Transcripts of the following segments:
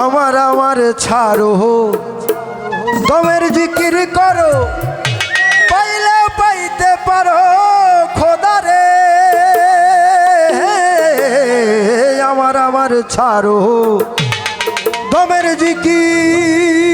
আমার আমার ছাড়ো দমের জিকির করো। পাইলে পাইতে পারো খোদারে আমার আমার ছাড়ো দমের জিকির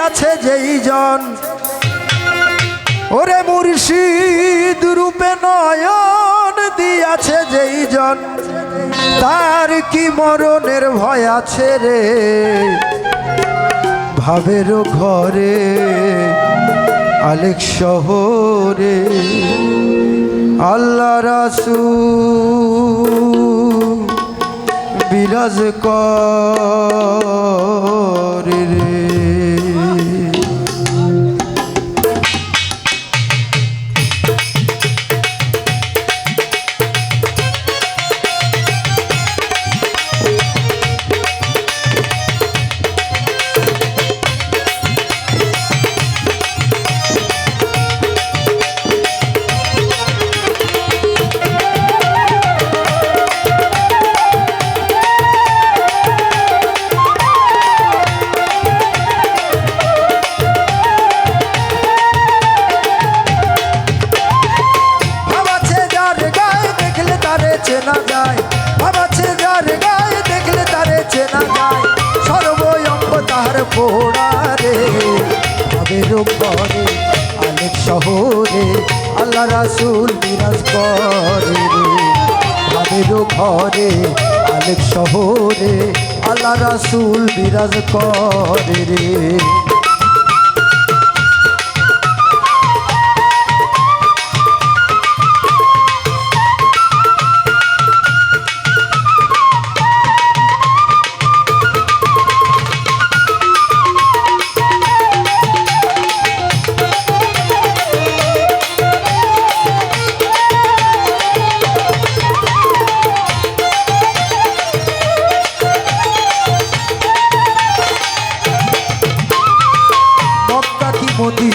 দিয়াছে যেই জন। ওরে মুর্শিদ রূপে নয়ন দিয়াছে যেই জন। তার কি মরণের ভয় আছে রে? ভাবের ঘরে, আলেক শহরে, আল্লাহ রাসু বিরাজ করে। পোড়া রে ভাবের ঘরে আলেক শহরে, আল্লাহ রাসুল বিরাজ করে রে। ভাবের ঘরে আলেক শহরে, আল্লাহ রাসুল বিরাজ করে রে।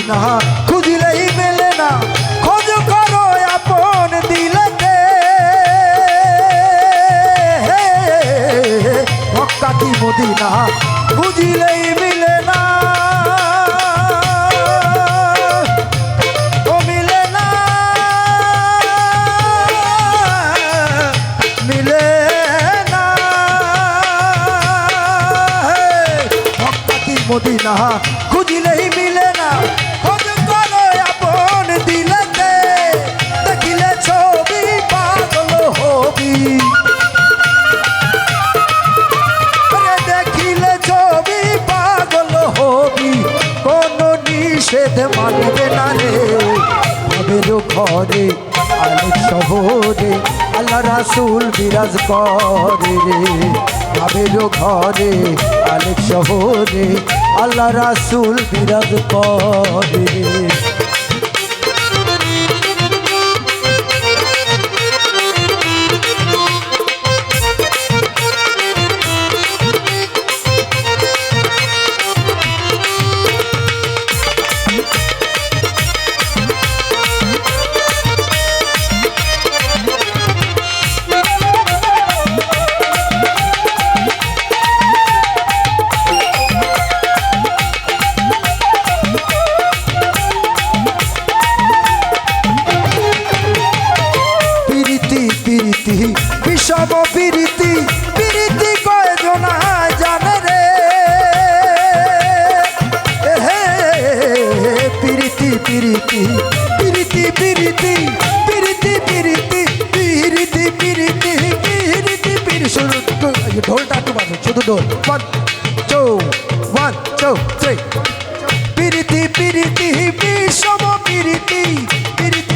মদিনা খুঁজলেই মেলে না। খোঁজ করো, আপন দিলেতে মক্কা কি মদিনা, খুঁজলেই মিলে না। ও মিলে না। মিলে না। ঘরে, আলেক শহরে, আল্লাহ রাসুল বিরাজ করে রে। ভাবের ঘরে, আলেক শহরে, আল্লাহ রাসুল বিরাজ করে রে। একটু বাজো শুধু দোল। One two one two three পিরিতি পিরিতি বিষম পিরিতি পিরিতি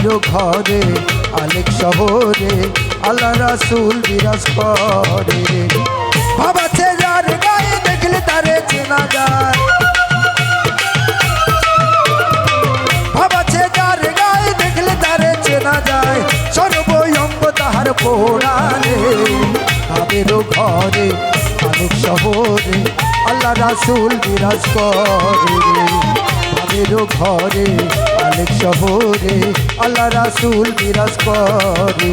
ভাবের ঘরে, আলেক শহরে, আল্লাহ রাসুল বিরাজ করে। ভাবাছে যার গায়ে দেখলে তারে চেনা যায়। ভাবাছে যার গায়ে দেখলে তারে চেনা যায়। সর্বঙ্গ তাহার পোড়ালে তাদেরও ঘরে অনেক শহরে, আল্লাহ রাসুল বিরাজ করে। তাদেরও ঘরে অনেক শহরে আল্লাহ রাসুল বিরাজ করে।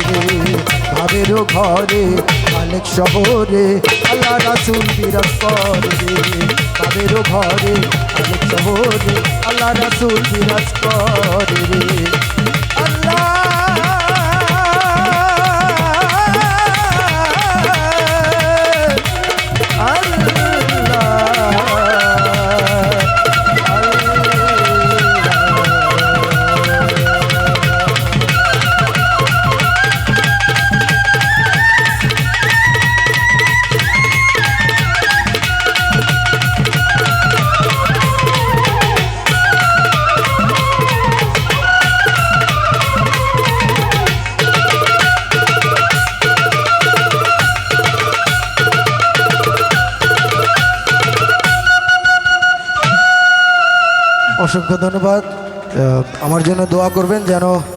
ভাবের ঘরে অনেক শহরে আল্লাহ রাসুল বিরাজ করে। ভাবের ঘরে অনেক শহরে আল্লাহ রাসুল বিরাজ করে। অসংখ্য ধন্যবাদ। আমার জন্য দোয়া করবেন যেন